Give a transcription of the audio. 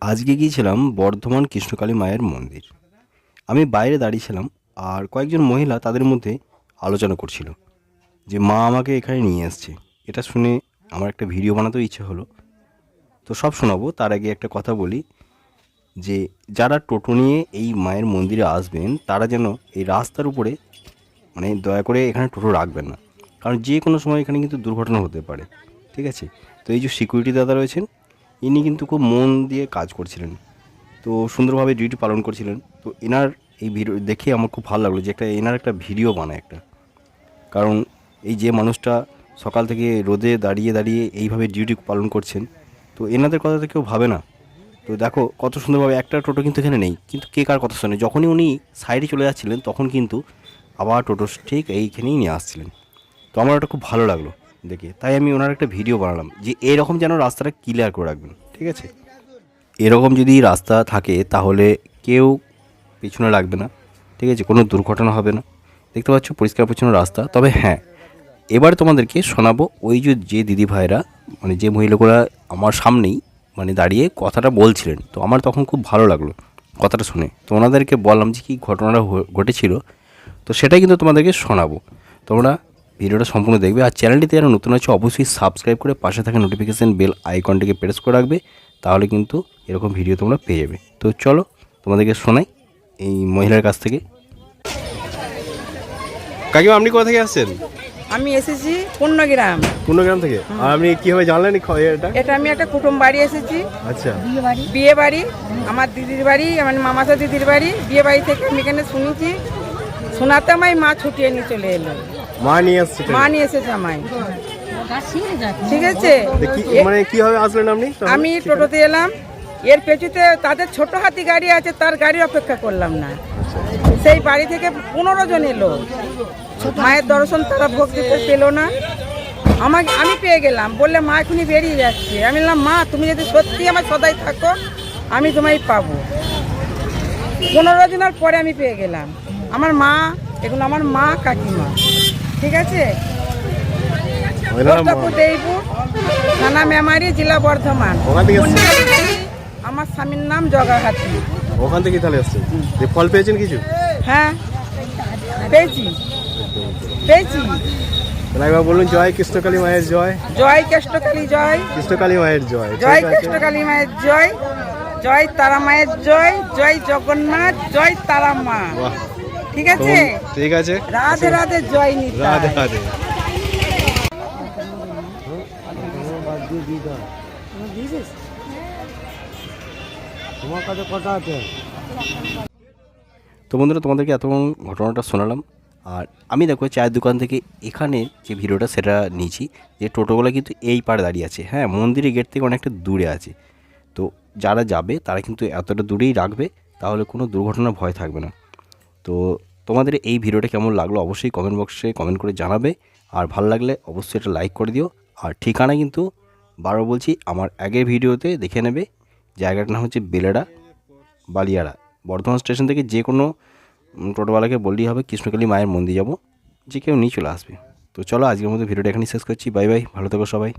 আজকে গিয়েছিলাম বর্ধমান কৃষ্ণকালী মায়ের মন্দির। আমি বাইরে দাঁড়িয়েছিলাম আর কয়েকজন মহিলা তাদের মধ্যে আলোচনা করছিল যে মা আমাকে এখানে নিয়ে আসছে। এটা শুনে আমার একটা ভিডিও বানাতেও ইচ্ছে হলো। তো সব শোনাবো, তার আগে একটা কথা বলি যে যারা টোটো নিয়ে এই মায়ের মন্দিরে আসবেন, তারা যেন এই রাস্তার উপরে মানে দয়া করে এখানে টোটো রাখবেন না। কারণ যে কোনো সময় এখানে কিন্তু দুর্ঘটনা হতে পারে। ঠিক আছে? তো এই যে সিকিউরিটি দাদা রয়েছেন ইনি কিন্তু খুব মন দিয়ে কাজ করছিলেন। তো সুন্দরভাবে ডিউটি পালন করছিলেন। তো এনার এই ভিডিও দেখে আমার খুব ভালো লাগল যে একটা, এনার একটা ভিডিও বানায় একটা। কারণ এই যে মানুষটা সকাল থেকে রোদে দাঁড়িয়ে দাঁড়িয়ে এইভাবে ডিউটি পালন করছেন, তো এনাদের কথা তো কেউ ভাবে না। তো দেখো কত সুন্দরভাবে একটা টোটো কিন্তু এখানে নেই, কিন্তু কে কার কথা শোনে? যখনই উনি সাইডে চলে যাচ্ছিলেন, তখন কিন্তু আবার টোটো ঠিক এইখানেই নিয়ে আসছিলেন। তো আমার ওটা খুব ভালো লাগল। দেখে। তাই আমি ওনার একটা ভিডিও বানালাম যে এরকম যেন রাস্তাটা ক্লিয়ার করে রাখবেন, ঠিক আছে? এরকম যদি রাস্তা থাকে তাহলে কেউ পিছনে লাগবে না, ঠিক আছে? কোনো দুর্ঘটনা হবে না। দেখতে পাচ্ছ পরিষ্কার পরিচ্ছন্ন রাস্তা। তবে হ্যাঁ এবার তোমাদেরকে শোনাবো ওই যে যে দিদি ভাইরা মানে যে মহিলাগুলো আমার সামনেই মানে দাঁড়িয়ে কথাটা বলছিলেন। তো আমার তখন খুব ভালো লাগল কথাটা শুনে। তো ওনাদেরকে বললাম যে কী ঘটনাটা ঘটেছিল। তো সেটাই কিন্তু তোমাদেরকে শোনাবো। তোমরা ভিডিওটা সম্পূর্ণ দেখবে আর চ্যানেলটিতে যারা নতুন আছে অবশ্যই সাবস্ক্রাইব করে পাশে থাকা নোটিফিকেশান বেল আইকনটিকে প্রেস করে রাখবে তাহলে কিন্তু এরকম ভিডিও তোমরা পেয়ে যাবে। তো চলো তোমাদেরকে শোনাই এই মহিলার কাছ থেকে। কাকিমা আপনি কোথা থেকে আসছেন? আমি এসেছি পূর্ণগ্রাম। পূর্ণগ্রাম থেকে? আর আপনি কীভাবে জানলেন এটা এটা আমি একটা কুটুম বাড়ি এসেছি। আচ্ছা। বিয়ে বাড়ি আমার দিদির বাড়ি আমার মামাতো দিদির বাড়ি। বিয়ে বাড়ি থেকে আমি এখানে শুনেছি। শোনাতে আমায় মা ছুটিয়ে নিয়ে চলে এলো। মা নিয়ে আসছে মা নিয়ে এসেছে আমায় ঠিক আছে? মানে কীভাবে আসলেন আপনি? আমি টোটোতে এলাম এর পেছুতে তাদের ছোট হাতি গাড়ি আছে তার গাড়ি অপেক্ষা করলাম না। সেই বাড়ি থেকে পনেরো জন এলো মায়ের দর্শন তারা ভোগ দিতে পেল না। আমাকে আমি পেয়ে গেলাম। বললে মা এখনই বেরিয়ে যাচ্ছে। আমি বললাম মা তুমি যদি সত্যি আমার সদাই থাকো আমি তোমায় পাবো। পনেরো দিনের পরে আমি পেয়ে গেলাম। আমার মা এখন আমার মা কাকিমা। ঠিক আছে? দেইপুর থানা মেমারি জেলা বর্ধমান। আমার স্বামীর নাম জগাহাতি। ওখান থেকে তাহলে আসছেন যে ফল পেয়েছেন কিছু? হ্যাঁ পেয়েছি। পেয়েছি। একবার বলুন জয় কৃষ্ণকালী মায়ের জয়। জয় কেষ্টকালী জয়। কৃষ্ণকালী মায়ের জয়। জয় আছে। মায়ের জয়। জয় তারা মায়ের জয়। জয় জগন্নাথ। জয় তারা মা। ঠিক আছে? ঠিক আছে। রাধে রাধে জয় নিতা রাধে রাধে। তো বন্ধুরা তোমাদেরকে এতক্ষণ ঘটনাটা শোনালাম। আর আমি দেখো চায়ের দোকান থেকে এখানে যে ভিডিওটা সেটা নিয়েছি যে টোটোগুলো কিন্তু এই পাড়ে দাঁড়িয়ে আছে। হ্যাঁ মন্দিরের গেট থেকে অনেকটা দূরে আছে। তো যারা যাবে তারা কিন্তু এতটা দূরেই রাখবে তাহলে কোনো দুর্ঘটনার ভয় থাকবে না। তো তোমাদের এই ভিডিওটা কেমন লাগল অবশ্যই কমেন্ট বক্সে কমেন্ট করে জানাবে। আর ভালো লাগলে অবশ্যই এটা লাইক করে দিও। আর ঠিকানা কিন্তু বারো বলছি, আমার আগের ভিডিওতে দেখে নেবে। জায়গাটার নাম হচ্ছে বেলেডা, বালিয়াড়া। বর্ধমান স্টেশন থেকে যে কোনো টোটোওয়ালাকে বললেই হবে, কৃষ্ণকালী মায়ের মন্দির যাব। যে কেউ নিয়ে চলে আসবে। তো চলো আজকের মতো ভিডিওটা এখানেই শেষ করছি। বাই বাই, ভালো থেকো সবাই।